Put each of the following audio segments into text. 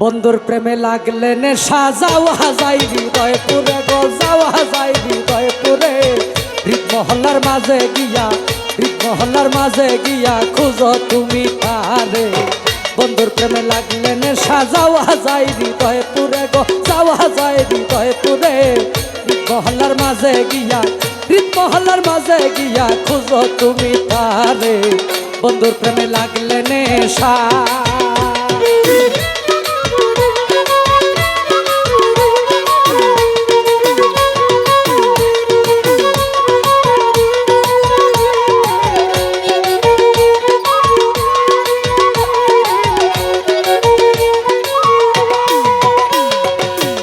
বন্ধুর প্রেমে লাগলে নেশা যাওয়া যায় হৃদয় পুরে গো যাওয়া যায় হৃদয় পুরে হৃদ মহল্লার মাঝে গিয়া হৃদ মহল্লার মাঝে গিয়া খুঁজো তুমি তারে বন্ধুর প্রেমে লাগলে নেশা যাওয়া যায় হৃদয় পুরে গো যাওয়া যায় হৃদয় পুরে হৃদ মহল্লার মাঝে গিয়া হৃদ মহল্লার মাঝে গিয়া খুঁজো তুমি তারে। বন্ধুর প্রেমে লাগলে নেশা।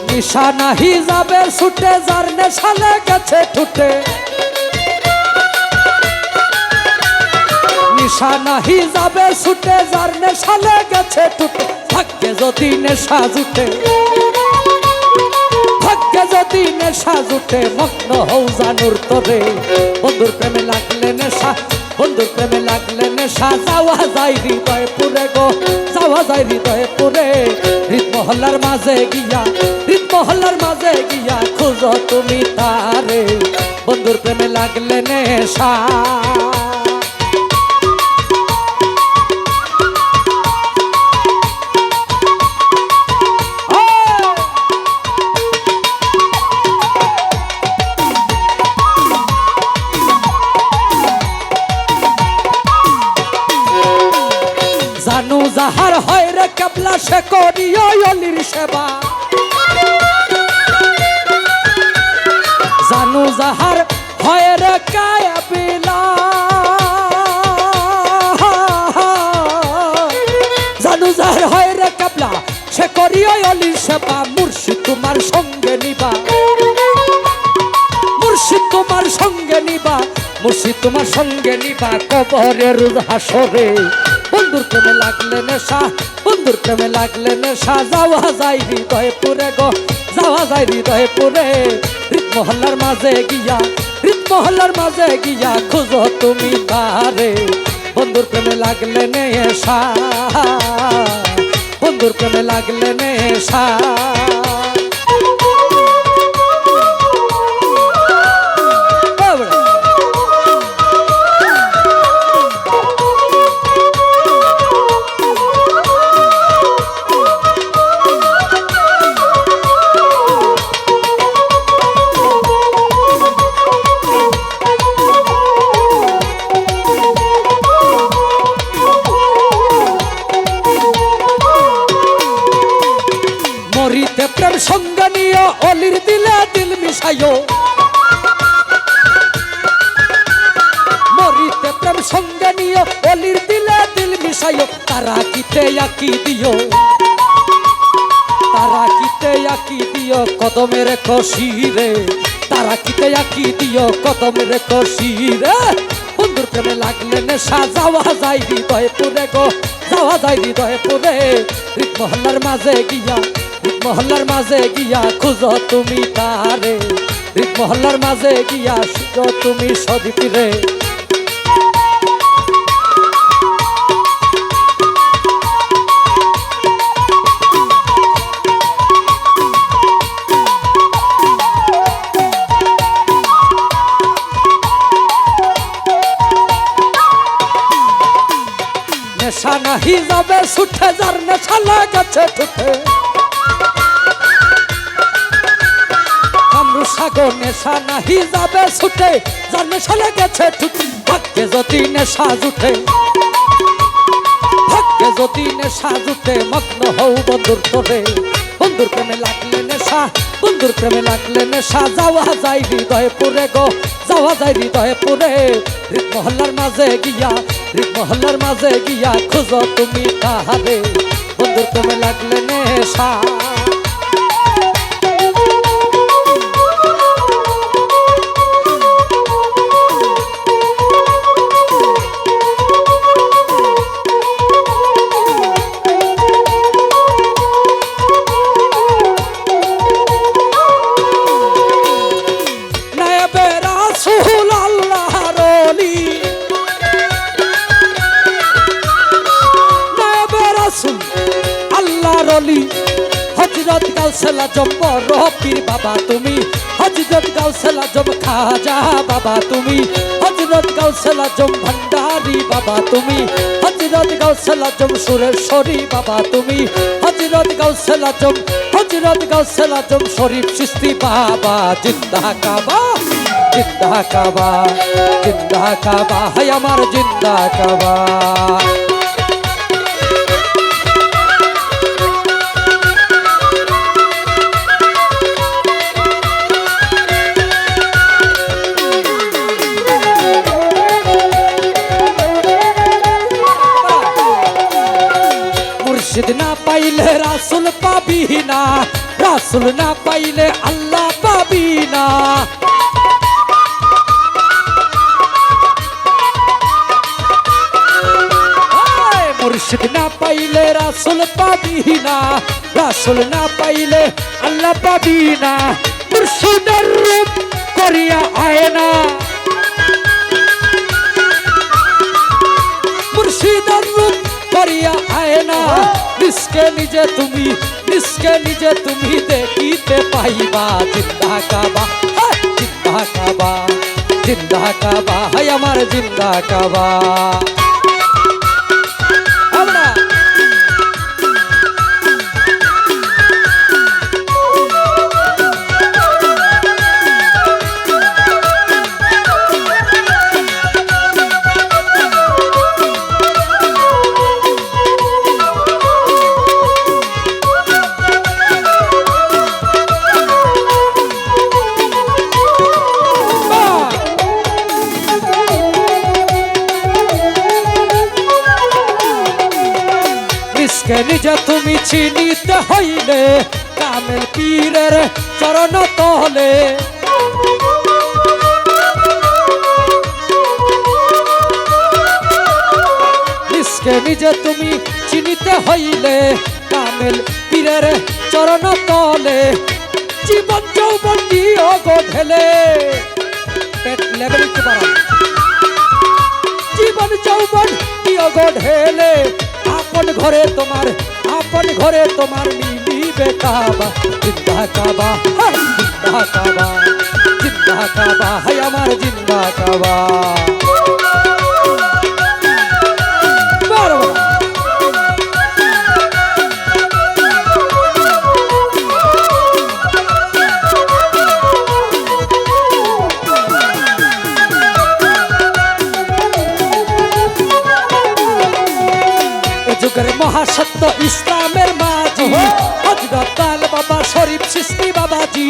নিশানা হিজাবে ছুটে যার নেশালে গেছে ঠুটে। নিশানা হিজাবে ছুটে যার নেশালে গেছে ঠুটে। ভাগ্যে যদি নেশা জুটে, ভাগ্যে যদি নেশা জুটে, মগ্ন হও জানুর তরে। বন্ধুর প্রেমে লাগলে নেশা, বন্ধুর প্রেমে লাগলে নেশা। যাওয়া যায় হৃদয় পুরে গো, যাওয়া যায় হৃদয় পুরে। হৃদ মহল্লার মাঝে গিয়া হৃদ মহল্লার মাঝে গিয়া খুঁজো তুমি তারে। বন্ধুর প্রেমে লাগলে নেশা। রে কেবলা সে করিও অলির সেবা। জানু যাহার হয় রে কায়া বিলা জানু যাহার হয় রে কেবলা সে করিও অলির সেবা। মুর্শিদ তোমার সঙ্গে নিবা। মুর্শিদ তোমার সঙ্গে নিবা। মুর্শিদ তোমার সঙ্গে নিবা। কবরের হাসরে। বন্ধুর প্রেমে লাগলে নেশা, বন্ধুর প্রেমে লাগলে নেশা। যাওয়া যায় হৃদয়ে পুরে গো, যাওয়া যায় হৃদয়ে পুরে মহল্লার মাঝে গিয়া মহল্লার মাঝে গিয়া খুঁজো তুমি তারে বন্ধুর প্রেমে লাগলে নেশা, বন্ধুর প্রেমে লাগলে নেশা। মিশাইও মরিতে প্রেম সঙ্গে নিয়ে অলির দিলে দিল মিশাইও, তারা কিতে আকি দিও? তারা কিতে আকি দিও কদমের কশিরে তারা কিতে আকি দিও কদমের কশিরে বন্ধুর প্রেমে লাগলে নেশা, যাওয়া যায় হৃদয় পুরে গো, যাওয়া যায় হৃদয় পুরে হৃদ মহল্লার মাঝে গিয়া মহল্লার মাঝে গিয়া খুঁজো তুমি তারে হৃদ মহল্লার মাঝে গিয়া খুঁজো তুমি সদীপিরে নেশা নাহি যাবে ছুটে যার নেশা লাগাছে ঠুটে। সাগর নেশা ছুটে, যার নেশা লেগেছে ঠুটে ভাগ্যে যদি নেশা জুটে। ভাগ্যে যদি নেশা জুটে, মগ্ন হও বন্ধুর তোরে। বন্ধুর প্রেমে লাগলে নেশা, বন্ধুর প্রেমে লাগলে নেশা, যাওয়া যায় হৃদয়ে পুরে গো, যাওয়া যায় হৃদয়ে পুরে মহল্লার মাঝে গিয়া মহল্লার মাঝে গিয়া খুঁজো তুমি তাহারে বন্ধুর প্রেমে লাগলে নেশা। গাউসেলা জম্ব রহপীর বাবা তুমি। হজরত গাউসেলা জম খাজা বাবা তুমি। হজরত গাউসেলা জম ভান্ডারি বাবা তুমি। হজরত গাউসেলা জম সুরেশ্বরী বাবা তুমি। হজরত গাউসেলা জম হজরত গাউসেলা জম শরীফ সৃষ্টি বাবা। জিন্দা কাবা জিন্দা কাবা জিন্দা কাবা। হায় আমার জিন্দা কাবা। পাইলে রাসুল পাবি না, রাসুল না পাইলে আল্লাহ পাবি না। মুর্শিদ না পাইলে রাসুল পাবি না, রাসুল না পাইলে আল্লাহ পাবি মুর্শিদের রূপ করিয়া আয় নিজে তুমি নিষ্কে নিজে তুমি দেখিতে পাইবা জিন্দা কাবা হায়, জিন্দা কাবা জিন্দা কাবা হাই আমার জিন্দা কাবা হইলে কামেল পীরের চরণ তলে। নিষ্কে নিজে তুমি চিনিতে হইলে কামেল পীরের চরণ তলে। জীবন যৌবন দিও গো পেট লেভেল একটু বাড়াও জীবন যৌবন দিও গো আপন ঘরে তোমার, আপন ঘরে তোমার মিলিবে কাবা জিন্দা কাবা জিন্দা কাবা জিন্দা কাবা হায় আমার জিন্দা কাবা যুগের মহাসত্য ইসলামের মাঝি। হজরত তাল বাবা শরীফ সৃষ্টি বাবাজি।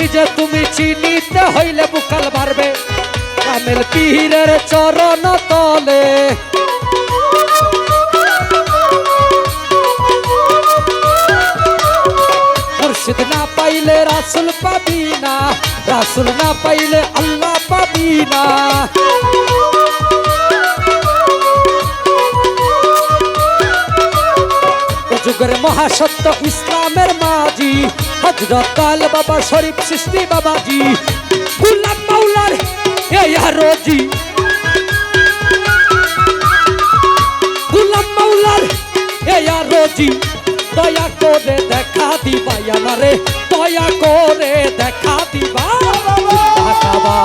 নিজে তুমি চিনিতে হইলে বুকাল মারবে কামেল পীরের চরণ তলে। পাইলে রাসুল পাবি না, রাসুল না পাইলে আল্লাহ পাবি না। এ যুগের মহাসত্য ইসলামের মাঝি হজরত আল বাবা শরীফ সৃষ্টি বাবাজি, গুলাম মাওলার এই রোজি। গুলাম মাওলার এই রোজি। দয়া করে দেখা দিবা আমারে, দয়া করে দেখা দিবা। জিন্দা কাবা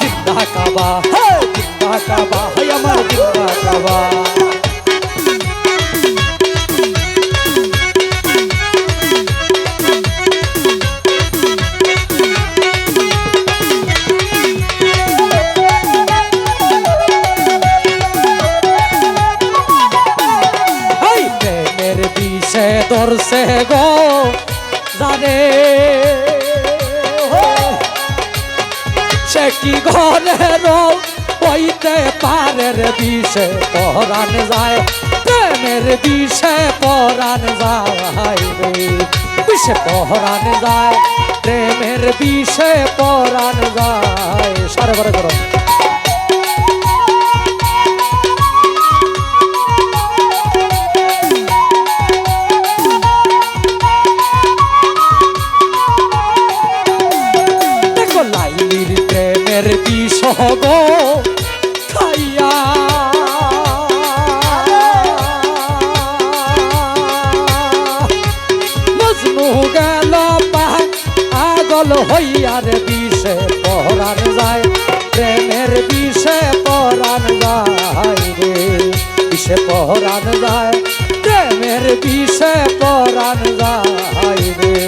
জিন্দা কাবা, হে জিন্দা কাবা, হে আমার জিন্দা কাবা। দর্শে গো জানে। সে কি ঘরের পারে রে বিষে পরাণ যায়। প্রেমের বিষে পরাণ যায় বিষে পরাণ যায়। প্রেমের বিষে পরাণ যায়। সারে বারে করো। পাগল হইয়ার বিষে পরাণ যায়, প্রেমের বিষে পরান যায় রে। বিষে পরাণ যায়, প্রেমের বিষে পরান যায় রে।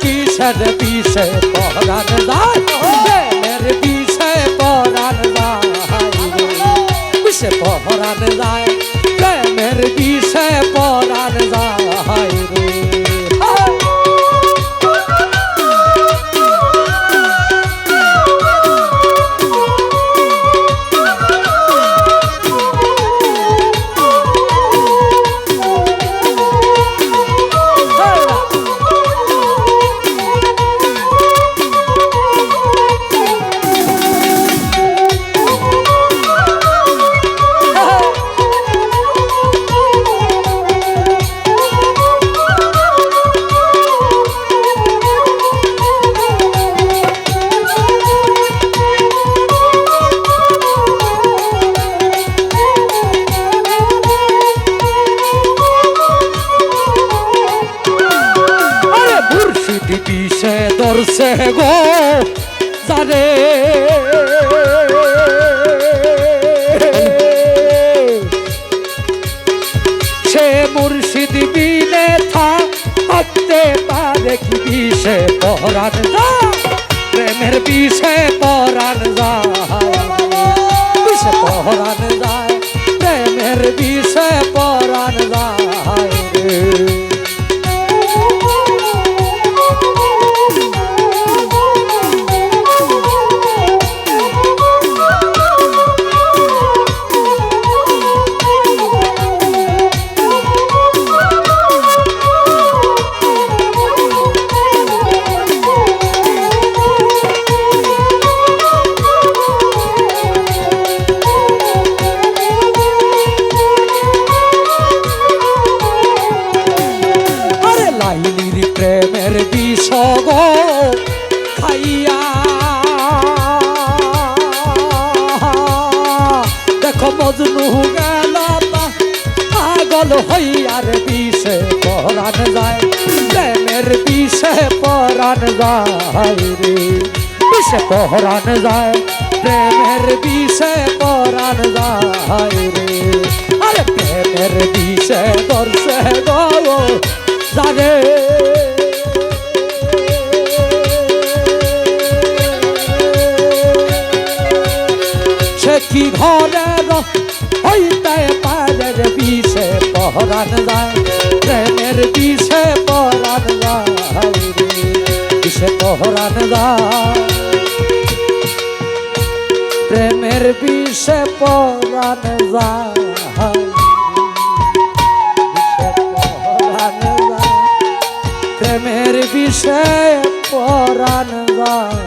কিসের বিষে পরাণ যায়? প্রেমের বিষে পরাণ যায়। বিষে পরাণ যায়, প্রেমের বিষে পরাণ যায় প্রেমের বিষে পরাণ যায় রে বিষে পরাণ যায়? প্রেমের বিষে পরাণ যায় রে। আরে প্রেমের বিষে দর্শে গো সে কি ঘরে হইতে পারে রে বিষে পরাণ যায়? প্রেমের বিষে পরাণ যায় প্রেমের বিষে পরাণ প্রেমের বিষে পরাণ যায়।